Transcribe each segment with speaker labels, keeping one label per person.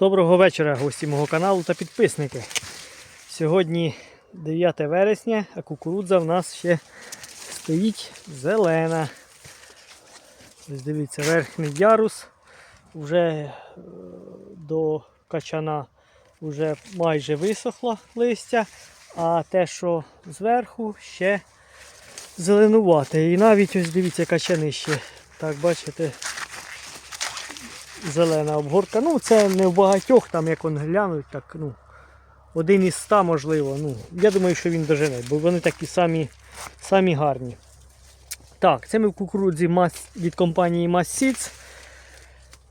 Speaker 1: Доброго вечора, гості мого каналу та підписники. Сьогодні 9 вересня, а кукурудза в нас ще стоїть зелена. Ось дивіться, верхній ярус вже е, до качана вже майже висохло листя, а те, що зверху, ще зеленувате. І навіть ось дивіться качани ще. Так, бачите, зелена обгортка. Ну, це не в багатьох, там як он глянуть, так, ну, один із ста, можливо. Ну, я думаю, що він дожене, бо вони такі самі, самі гарні. Так, це ми в кукурудзі від компанії Mass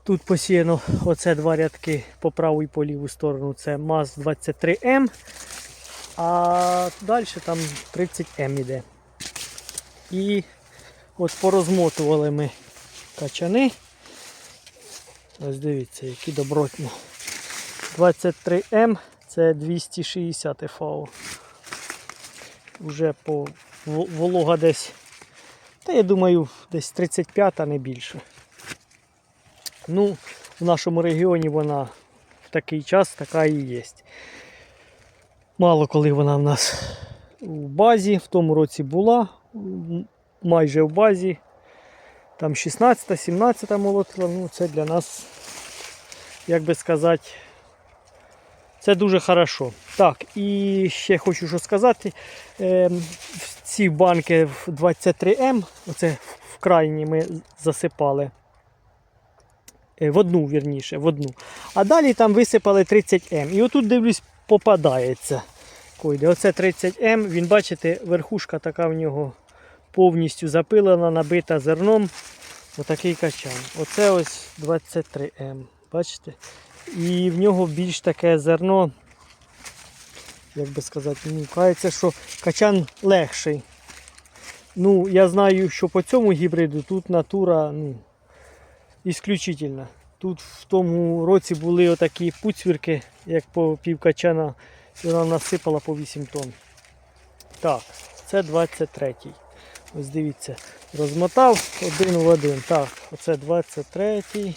Speaker 1: Тут посіяно оце два рядки по праву і по ліву сторону. Це МАЗ 23М. А далі там 30М іде. І от порозмотували ми качани. Ось дивіться, які добротні. 23М це 260 ФАО. Уже по волога десь. Та я думаю, десь 35, а не більше. Ну, в нашому регіоні вона в такий час така і є. Мало коли вона в нас у базі, в тому році була майже в базі. Там 16-17 молотила, ну це для нас, як би сказати, це дуже хорошо. Так, і ще хочу що сказати. Ем, ці банки в 23М, оце в крайні ми засипали. Е, В одну, вірніше, в одну. А далі там висипали 30М. І отут дивлюсь, попадається. Койде. Оце 30М, він, бачите, верхушка така в нього повністю запилена, набита зерном. Отакий качан. Оце ось 23М. Бачите? І в нього більш таке зерно, як би сказати, ну, кається, що качан легший. Ну, я знаю, що по цьому гібриду тут натура ну, ісключительна. Тут в тому році були отакі пуцвірки, як по пів качана, і вона насипала по 8 тонн. Так, це 23-й. Ось дивіться, розмотав один в один. Так, оце 23-й,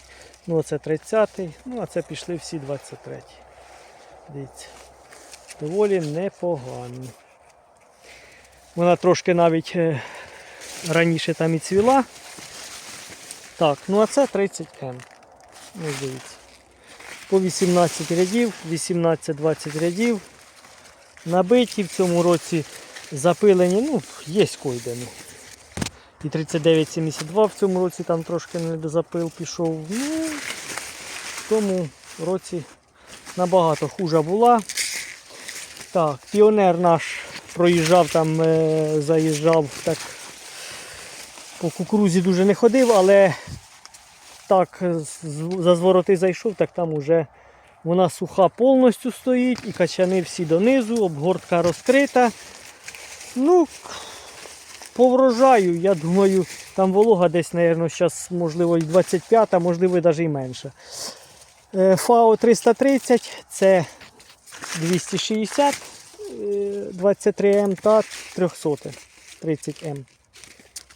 Speaker 1: ну оце 30-й, ну а це пішли всі 23. Дивіться. Доволі непогані. Вона трошки навіть е, раніше там і цвіла. Так, ну а це 30М. Ось дивіться. По 18 рядів, 18-20 рядів. Набиті в цьому році запилені, ну, є койде. І 39,72 в цьому році там трошки недозапил пішов. Ну, в тому році набагато хужа була. Так, піонер наш проїжджав там, е, заїжджав так. По кукурузі дуже не ходив, але так за звороти зайшов, так там уже вона суха повністю стоїть і качани всі донизу, обгортка розкрита. Ну, по врожаю, я думаю, там волога десь, мабуть, зараз, можливо, і 25, а можливо, навіть і менше. ФАО 330 це 260 е, 23М та 300 30М.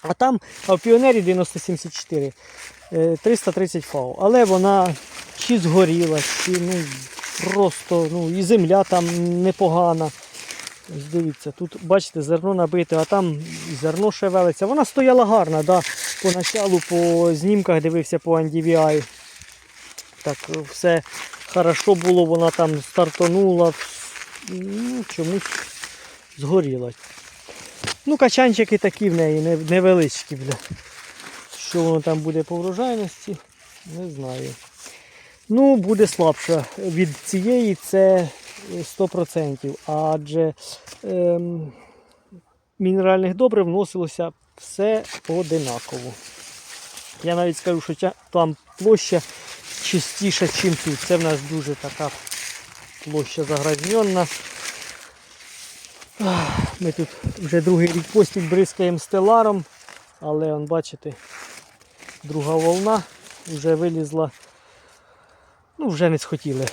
Speaker 1: А там, а в піонері 9074 е, 330 ФАО. Але вона чи згоріла, чи ну, просто ну, і земля там непогана. Ось дивіться, тут бачите, зерно набите, а там зерно шевелиться. Вона стояла гарна, да. поначалу по знімках дивився по NDVI. Так, все хорошо було, вона там стартанула, ну, чомусь згоріла. Ну, качанчики такі в неї, невеличкі, бля. Що воно там буде по врожайності, не знаю. Ну, буде слабше від цієї, це 100%. Адже ем, мінеральних добрив вносилося все одинаково. Я навіть скажу, що там площа чистіша, ніж тут. Це в нас дуже така площа загрязнена. Ми тут вже другий рік поспіль бризкаємо стеларом, але он, бачите, друга волна вже вилізла. Ну, вже не схотіли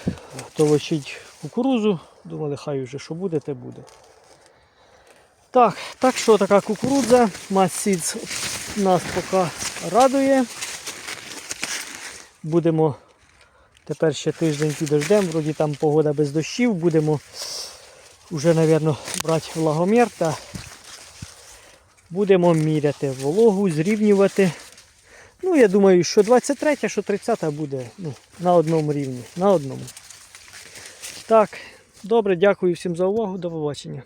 Speaker 1: толочить кукурузу. Думали, хай вже що буде, те буде. Так, так що така кукурудза, Масіц нас поки радує. Будемо Тепер ще тиждень підождемо, вроді там погода без дощів. Будемо вже, мабуть, брати влагомір та будемо міряти вологу, зрівнювати. Ну, я думаю, що 23, що 30 буде ну, на одному рівні. На одному. Так, добре, дякую всім за увагу. До побачення.